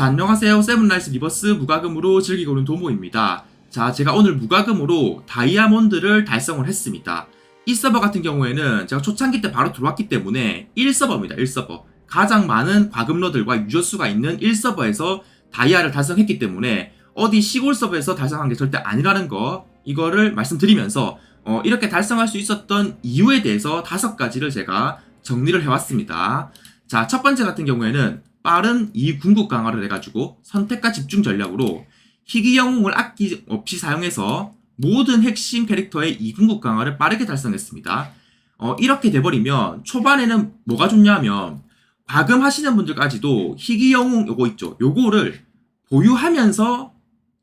자, 안녕하세요. 세븐라이스 리버스 무과금으로 즐기고 있는 도모입니다. 자, 제가 오늘 무과금으로 다이아몬드를 달성을 했습니다. 이 서버 같은 경우에는 제가 초창기 때 바로 들어왔기 때문에 1서버입니다. 1서버. 가장 많은 과금러들과 유저수가 있는 1서버에서 다이아를 달성했기 때문에 어디 시골 서버에서 달성한 게 절대 아니라는 거 이거를 말씀드리면서 어, 이렇게 달성할 수 있었던 이유에 대해서 다섯 가지를 제가 정리를 해왔습니다. 자, 첫 번째 같은 경우에는 빠른 이 궁극 강화를 해가지고 선택과 집중 전략으로 희귀 영웅을 아끼 없이 사용해서 모든 핵심 캐릭터의 이 궁극 강화를 빠르게 달성했습니다. 어, 이렇게 돼버리면 초반에는 뭐가 좋냐면 과금 하시는 분들까지도 희귀 영웅 요거 있죠. 요거를 보유하면서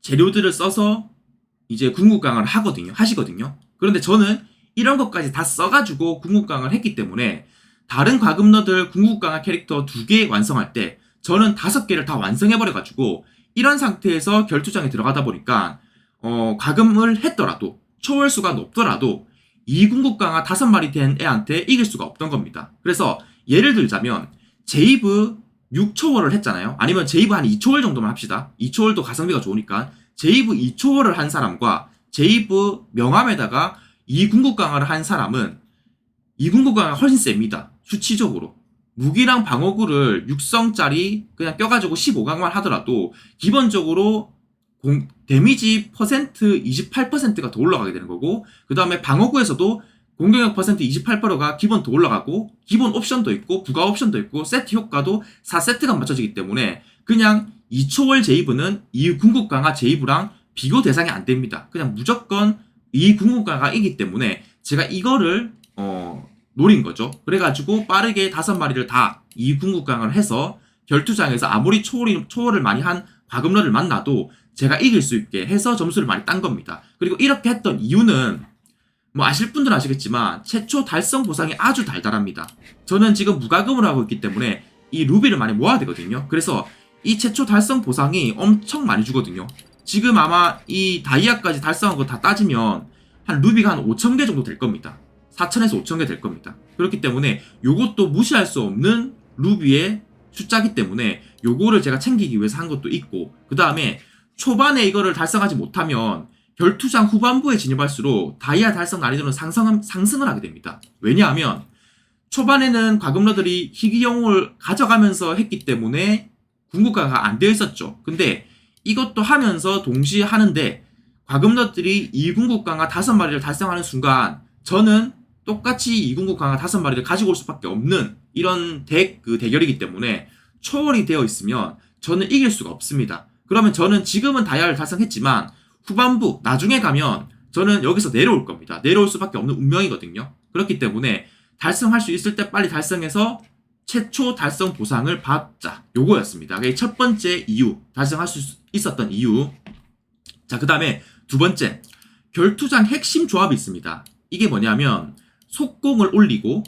재료들을 써서 이제 궁극 강화를 하거든요. 하시거든요. 그런데 저는 이런 것까지 다 써가지고 궁극 강화를 했기 때문에 다른 과금러들 궁극 강화 캐릭터 두 개 완성할 때 저는 다섯 개를 다 완성해버려가지고 이런 상태에서 결투장에 들어가다 보니까 어, 과금을 했더라도 초월수가 높더라도 이 궁극 강화 다섯 마리 된 애한테 이길 수가 없던 겁니다. 그래서 예를 들자면 제이브 6초월을 했잖아요. 아니면 제이브 한 2초월 정도만 합시다. 2초월도 가성비가 좋으니까 제이브 2초월을 한 사람과 제이브 명함에다가 이 궁극 강화를 한 사람은 이 궁극 강화가 훨씬 셉니다. 수치적으로. 무기랑 방어구를 6성짜리 그냥 껴가지고 15강만 하더라도 기본적으로 공, 데미지 퍼센트 28%가 더 올라가게 되는 거고 그 다음에 방어구에서도 공격력 퍼센트 28%가 기본 더 올라가고 기본 옵션도 있고 부가 옵션도 있고 세트 효과도 4세트가 맞춰지기 때문에 그냥 2초월 제이브는 이 궁극 강화 제이브랑 비교 대상이 안 됩니다. 그냥 무조건 이 궁극 강화이기 때문에 제가 이거를 어, 노린 거죠. 그래가지고 빠르게 다섯 마리를 다 이 궁극 강화를 해서 결투장에서 아무리 초월이, 초월을 많이 한 과금러를 만나도 제가 이길 수 있게 해서 점수를 많이 딴 겁니다. 그리고 이렇게 했던 이유는 뭐 아실 분들은 아시겠지만 최초 달성 보상이 아주 달달합니다. 저는 지금 무과금을 하고 있기 때문에 이 루비를 많이 모아야 되거든요. 그래서 이 최초 달성 보상이 엄청 많이 주거든요. 지금 아마 이 다이아까지 달성한 거 다 따지면 한 루비가 한 5,000개 정도 될 겁니다. 4,000에서 5,000개 될 겁니다. 그렇기 때문에 요것도 무시할 수 없는 루비의 숫자기 때문에 요거를 제가 챙기기 위해서 한 것도 있고 그 다음에 초반에 이거를 달성하지 못하면 결투장 후반부에 진입할수록 다이아 달성 난이도는 상승, 상승을 하게 됩니다. 왜냐하면 초반에는 과금러들이 희귀 영웅을 가져가면서 했기 때문에 궁극화가 안 되어 있었죠. 근데 이것도 하면서 동시에 하는데 과금러들이 이궁극 강화 다섯 마리를 달성하는 순간 저는 똑같이 이궁극 강화 다섯 마리를 가지고 올 수밖에 없는 이런 덱그 대결이기 때문에 초월이 되어 있으면 저는 이길 수가 없습니다. 그러면 저는 지금은 다이아를 달성했지만 후반부 나중에 가면 저는 여기서 내려올 겁니다. 내려올 수밖에 없는 운명이거든요. 그렇기 때문에 달성할 수 있을 때 빨리 달성해서 최초 달성 보상을 받자. 요거였습니다. 첫 번째 이유, 달성할 수 있었던 이유. 자, 그 다음에 두 번째, 결투장 핵심 조합이 있습니다. 이게 뭐냐면, 속공을 올리고,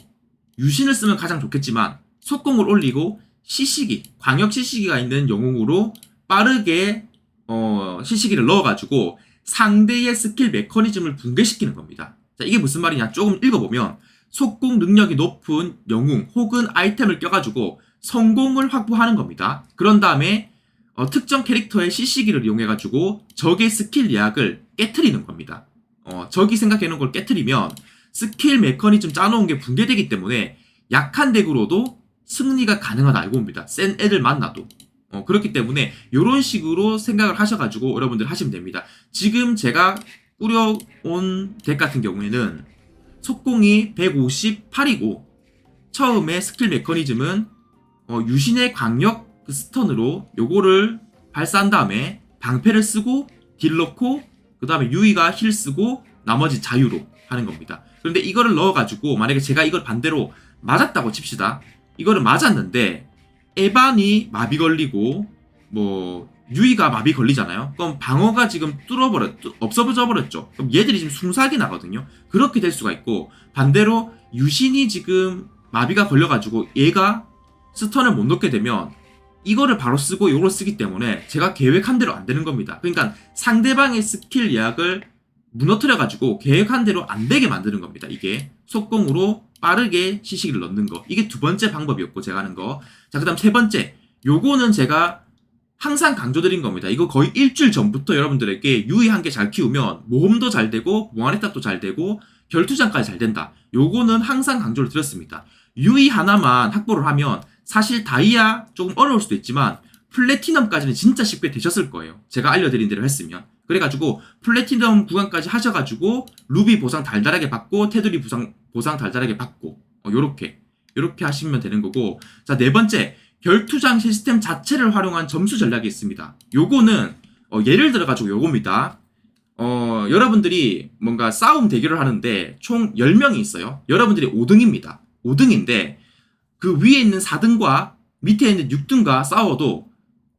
유신을 쓰면 가장 좋겠지만, 속공을 올리고, 시시기, 광역 시시기가 있는 영웅으로 빠르게, 어, 시시기를 넣어가지고, 상대의 스킬 메커니즘을 붕괴시키는 겁니다. 자, 이게 무슨 말이냐? 조금 읽어보면, 속공 능력이 높은 영웅 혹은 아이템을 껴가지고 성공을 확보하는 겁니다. 그런 다음에 어, 특정 캐릭터의 CC기를 이용해가지고 적의 스킬 예약을 깨트리는 겁니다. 어, 적이 생각해놓은 걸 깨트리면 스킬 메커니즘 짜놓은 게 붕괴되기 때문에 약한 덱으로도 승리가 가능하다 알고 봅니다. 센 애들 만나도. 어, 그렇기 때문에 이런 식으로 생각을 하셔가지고 여러분들 하시면 됩니다. 지금 제가 꾸려온 덱 같은 경우에는 속공이 158이고 처음에 스킬 메커니즘은 어, 유신의 강력 그 스턴으로 요거를 발사한 다음에 방패를 쓰고 딜 넣고 그 다음에 유이가 힐 쓰고 나머지 자유로 하는 겁니다. 그런데 이거를 넣어가지고 만약에 제가 이걸 반대로 맞았다고 칩시다. 이거를 맞았는데 에반이 마비 걸리고 뭐 유이가 마비 걸리잖아요. 그럼 방어가 지금 뚫어버렸, 없어져 버렸죠. 그럼 얘들이 지금 숨사기 나거든요. 그렇게 될 수가 있고, 반대로 유신이 지금 마비가 걸려가지고 얘가 스턴을 못 넣게 되면 이거를 바로 쓰고 이걸 쓰기 때문에 제가 계획한 대로 안 되는 겁니다. 그러니까 상대방의 스킬 예약을 무너뜨려가지고 계획한 대로 안 되게 만드는 겁니다. 이게 속공으로 빠르게 시식을 넣는 거. 이게 두 번째 방법이었고 제가 하는 거. 자, 그 다음 세 번째. 요거는 제가 항상 강조드린 겁니다. 이거 거의 일주일 전부터 여러분들에게 유의 한개잘 키우면 모험도 잘 되고 모아네탑도 잘 되고 결투장까지 잘 된다. 요거는 항상 강조를 드렸습니다. 유의 하나만 확보를 하면 사실 다이아 조금 어려울 수도 있지만 플래티넘까지는 진짜 쉽게 되셨을 거예요. 제가 알려드린 대로 했으면. 그래가지고 플래티넘 구간까지 하셔가지고 루비 보상 달달하게 받고 테두리 보상 보상 달달하게 받고 어, 요렇게 요렇게 하시면 되는 거고 자 네 번째 결투장 시스템 자체를 활용한 점수 전략이 있습니다. 요거는 어, 예를 들어가지고 요겁니다. 어, 여러분들이 뭔가 싸움 대결을 하는데 총 10명이 있어요. 여러분들이 5등입니다. 5등인데 그 위에 있는 4등과 밑에 있는 6등과 싸워도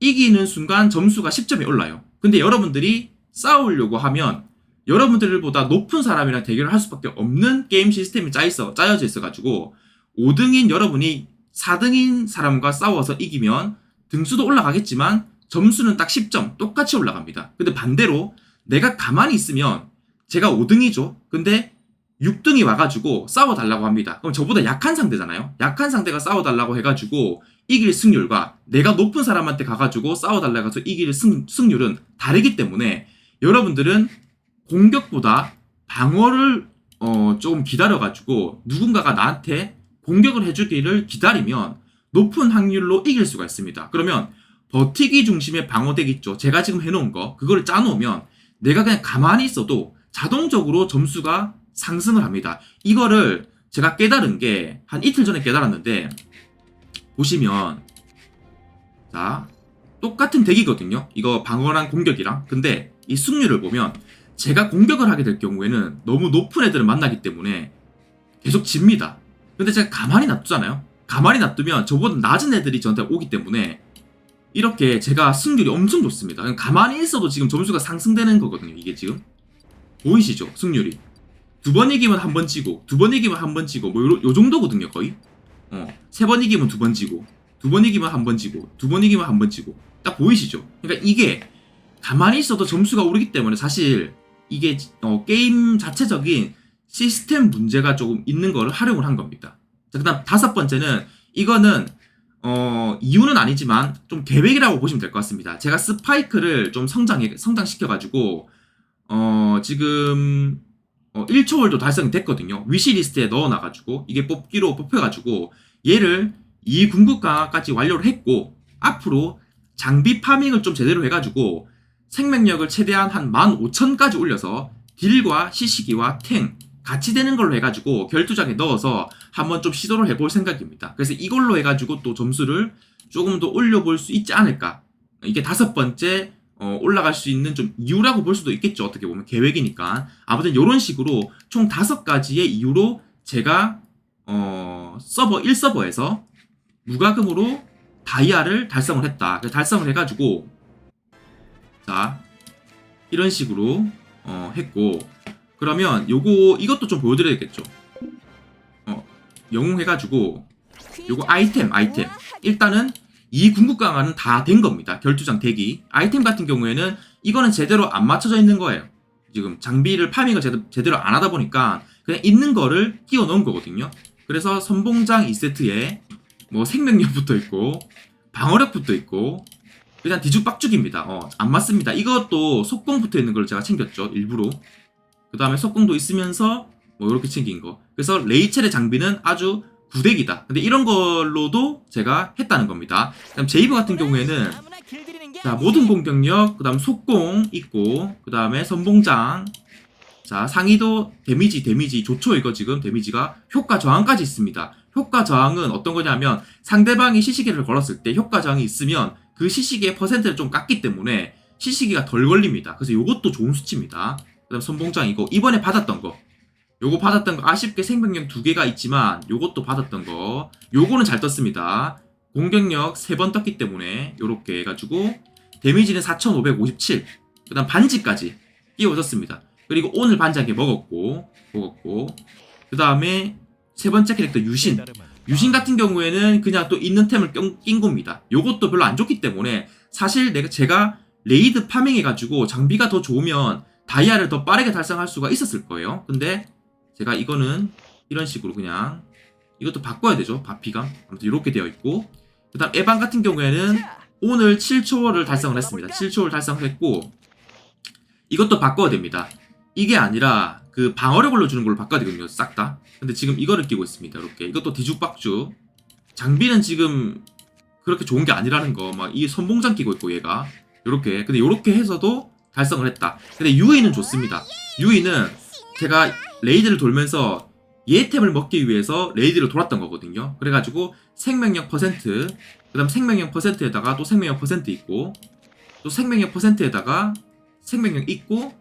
이기는 순간 점수가 10점이 올라요. 근데 여러분들이 싸우려고 하면 여러분들보다 높은 사람이랑 대결을 할 수밖에 없는 게임 시스템이 짜 있어, 짜여져 있어가지고 5등인 여러분이 4등인 사람과 싸워서 이기면 등수도 올라가겠지만 점수는 딱 10점 똑같이 올라갑니다. 근데 반대로 내가 가만히 있으면 제가 5등이죠. 근데 6등이 와가지고 싸워달라고 합니다. 그럼 저보다 약한 상대잖아요. 약한 상대가 싸워달라고 해가지고 이길 승률과 내가 높은 사람한테 가가지고 싸워달라고 해서 이길 승, 승률은 다르기 때문에 여러분들은 공격보다 방어를 어, 조금 기다려가지고 누군가가 나한테 공격을 해주기를 기다리면 높은 확률로 이길 수가 있습니다. 그러면 버티기 중심의 방어덱 있죠. 제가 지금 해놓은 거 그거를 짜놓으면 내가 그냥 가만히 있어도 자동적으로 점수가 상승을 합니다. 이거를 제가 깨달은 게 한 이틀 전에 깨달았는데 보시면 자 똑같은 덱이거든요. 이거 방어랑 공격이랑 근데 이 승률을 보면 제가 공격을 하게 될 경우에는 너무 높은 애들을 만나기 때문에 계속 집니다. 근데 제가 가만히 놔두잖아요. 가만히 놔두면 저보다 낮은 애들이 저한테 오기 때문에 이렇게 제가 승률이 엄청 좋습니다. 가만히 있어도 지금 점수가 상승되는 거거든요. 이게 지금 보이시죠? 승률이 두 번 이기면 한 번 지고 두 번 이기면 한 번 지고 뭐 요, 요 정도거든요. 거의 어, 세 번 이기면 두 번 지고 두 번 이기면 한 번 지고 두 번 이기면 한 번 지고 딱 보이시죠? 그러니까 이게 가만히 있어도 점수가 오르기 때문에 사실 이게 어, 게임 자체적인 시스템 문제가 조금 있는 거를 활용을 한 겁니다. 자, 그 다음 다섯 번째는 이거는 어, 이유는 아니지만 좀 계획이라고 보시면 될 것 같습니다. 제가 스파이크를 좀 성장해 성장시켜가지고 어, 지금 어, 1초월도 달성이 됐거든요. 위시리스트에 넣어놔가지고 이게 뽑기로 뽑혀가지고 얘를 이 궁극강화까지 완료를 했고 앞으로 장비 파밍을 좀 제대로 해가지고 생명력을 최대한 한 15,000까지 올려서 딜과 시시기와 탱 같이 되는 걸로 해가지고 결투장에 넣어서 한번 좀 시도를 해볼 생각입니다. 그래서 이걸로 해가지고 또 점수를 조금 더 올려볼 수 있지 않을까. 이게 다섯 번째 어, 올라갈 수 있는 좀 이유라고 볼 수도 있겠죠. 어떻게 보면 계획이니까. 아무튼 이런 식으로 총 다섯 가지의 이유로 제가 어, 서버 1서버에서 무과금으로 다이아를 달성을 했다. 달성을 해가지고 자 이런 식으로 어, 했고 그러면 요거 이것도 좀 보여드려야겠죠. 어, 영웅 해가지고 요거 아이템 아이템 일단은 이 궁극 강화는 다 된 겁니다. 결투장 대기 아이템 같은 경우에는 이거는 제대로 안 맞춰져 있는 거예요. 지금 장비를 파밍을 제대로, 안 하다 보니까 그냥 있는 거를 끼워 넣은 거거든요. 그래서 선봉장 2세트에 뭐 생명력 붙어 있고 방어력 붙어 있고 그냥 뒤죽박죽입니다. 어, 안 맞습니다. 이것도 속공 붙어 있는 걸 제가 챙겼죠. 일부러. 그 다음에 속공도 있으면서 뭐 이렇게 챙긴 거. 그래서 레이첼의 장비는 아주 구덱이다. 근데 이런 걸로도 제가 했다는 겁니다. 그다음 제이브 같은 경우에는 자 모든 공격력, 그다음 속공 있고, 그다음에 선봉장, 자 상위도 데미지 데미지 좋죠 이거 지금 데미지가 효과 저항까지 있습니다. 효과 저항은 어떤 거냐면 상대방이 시시기를 걸었을 때 효과 저항이 있으면 그 시시기의 퍼센트를 좀 깎기 때문에 시시기가 덜 걸립니다. 그래서 이것도 좋은 수치입니다. 그다음 선봉장 이거 이번에 받았던 거 요거 받았던 거 아쉽게 생명력 두 개가 있지만 요것도 받았던 거 요거는 잘 떴습니다. 공격력 세 번 떴기 때문에 요렇게 해가지고 데미지는 4557 그다음 반지까지 끼워졌습니다. 그리고 오늘 반지하게 먹었고 먹었고 그 다음에 세 번째 캐릭터 유신 유신 같은 경우에는 그냥 또 있는 템을 껴- 낀 겁니다. 요것도 별로 안 좋기 때문에 사실 내가 제가 레이드 파밍 해가지고 장비가 더 좋으면 다이아를 더 빠르게 달성할 수가 있었을 거예요. 근데 제가 이거는 이런 식으로 그냥 이것도 바꿔야 되죠. 바피가 아무튼 이렇게 되어 있고 그다음 에반 같은 경우에는 오늘 7초를 달성을 했습니다. 7초를 달성했고 이것도 바꿔야 됩니다. 이게 아니라 그 방어력 올려주는 걸로 바꿔야 되거든요. 싹 다. 근데 지금 이거를 끼고 있습니다. 이렇게 이것도 뒤죽박죽. 장비는 지금 그렇게 좋은 게 아니라는 거. 막 이 선봉장 끼고 있고 얘가 이렇게. 근데 이렇게 해서도 달성을 했다. 근데 유이는 좋습니다. 유이는 제가 레이드를 돌면서 예템을 먹기 위해서 레이드를 돌았던 거거든요. 그래가지고 생명력 퍼센트, 그 다음 생명력 퍼센트에다가 또 생명력 퍼센트 있고, 또 생명력 퍼센트에다가 생명력 있고,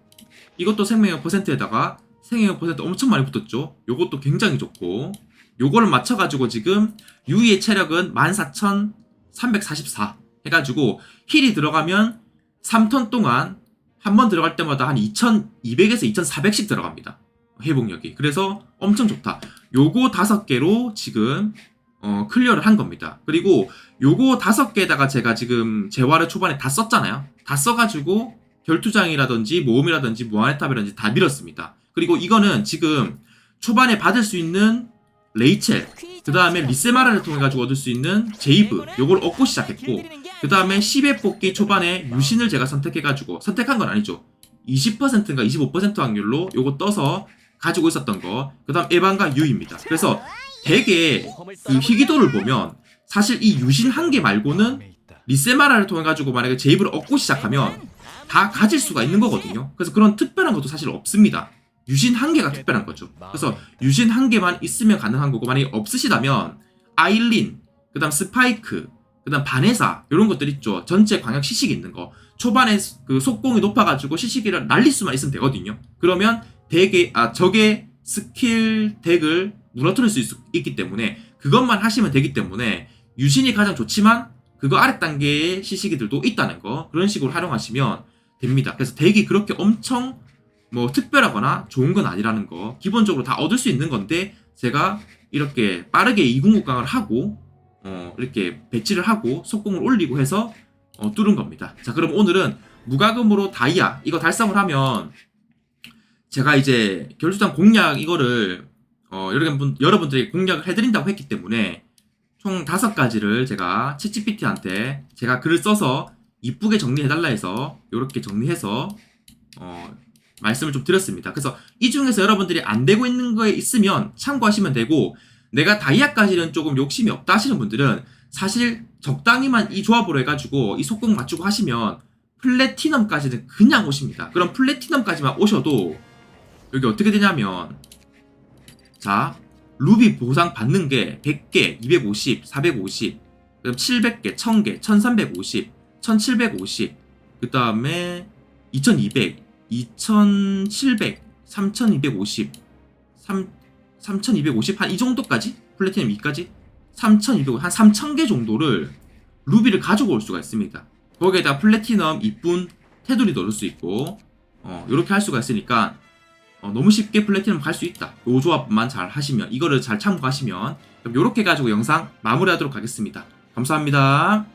이것도 생명력 퍼센트에다가 생명력 퍼센트 엄청 많이 붙었죠. 요것도 굉장히 좋고, 요거를 맞춰가지고 지금 유이의 체력은 14,344 해가지고 힐이 들어가면 3턴 동안 한 번 들어갈 때마다 한 2,200에서 2,400씩 들어갑니다. 회복력이. 그래서 엄청 좋다. 요거 다섯 개로 지금 어, 클리어를 한 겁니다. 그리고 요거 다섯 개에다가 제가 지금 재화를 초반에 다 썼잖아요. 다 써가지고 결투장이라든지 모험이라든지 무한의탑이라든지 다 밀었습니다. 그리고 이거는 지금 초반에 받을 수 있는 레이첼, 그 다음에 리세마라를 통해 가지고 얻을 수 있는 제이브, 요걸 얻고 시작했고, 그 다음에 10회 뽑기 초반에 유신을 제가 선택해 가지고, 선택한 건 아니죠. 20%인가 25% 확률로 요거 떠서 가지고 있었던 거, 그 다음 에반과 유입니다. 그래서 되게 그 희귀도를 보면 사실 이 유신 한 개 말고는 리세마라를 통해 가지고 만약에 제이브를 얻고 시작하면 다 가질 수가 있는 거거든요. 그래서 그런 특별한 것도 사실 없습니다. 유신 한 개가 특별한 거죠. 그래서 유신 한 개만 있으면 가능한 거고 만약에 없으시다면 아일린, 그다음 스파이크, 그다음 바네사 이런 것들 있죠. 전체 광역 시식이 있는 거. 초반에 그 속공이 높아가지고 시식이를 날릴 수만 있으면 되거든요. 그러면 대개 아 적의 스킬 덱을 무너뜨릴 수 있, 있기 때문에 그것만 하시면 되기 때문에 유신이 가장 좋지만 그거 아래 단계의 시식이들도 있다는 거 그런 식으로 활용하시면 됩니다. 그래서 덱이 그렇게 엄청 뭐 특별하거나 좋은 건 아니라는 거 기본적으로 다 얻을 수 있는 건데 제가 이렇게 빠르게 이궁극강을 하고 어 이렇게 배치를 하고 속공을 올리고 해서 어 뚫은 겁니다. 자 그럼 오늘은 무과금으로 다이아 이거 달성을 하면 제가 이제 결투장 공략 이거를 어 여러분 여러분들에게 공략을 해드린다고 했기 때문에 총 다섯 가지를 제가 챗GPT한테 제가 글을 써서 이쁘게 정리해달라 해서 이렇게 정리해서 어 말씀을 좀 드렸습니다. 그래서 이 중에서 여러분들이 안 되고 있는 거에 있으면 참고하시면 되고 내가 다이아까지는 조금 욕심이 없다 하시는 분들은 사실 적당히만 이 조합으로 해가지고 이 속공 맞추고 하시면 플래티넘까지는 그냥 오십니다. 그럼 플래티넘까지만 오셔도 여기 어떻게 되냐면 자 루비 보상 받는 게 100개, 250, 450, 그다음 700개, 1000개, 1350, 1750, 그 다음에 2200, 2700, 3250, 3, 3250, 한 이 정도까지? 플래티넘 2까지? 3200, 한 3000개 정도를 루비를 가지고 올 수가 있습니다. 거기에다 플래티넘 이쁜 테두리도 넣을 수 있고, 어, 이렇게 할 수가 있으니까, 어, 너무 쉽게 플래티넘 갈 수 있다. 요 조합만 잘 하시면, 이거를 잘 참고하시면, 요렇게 가지고 영상 마무리하도록 하겠습니다. 감사합니다.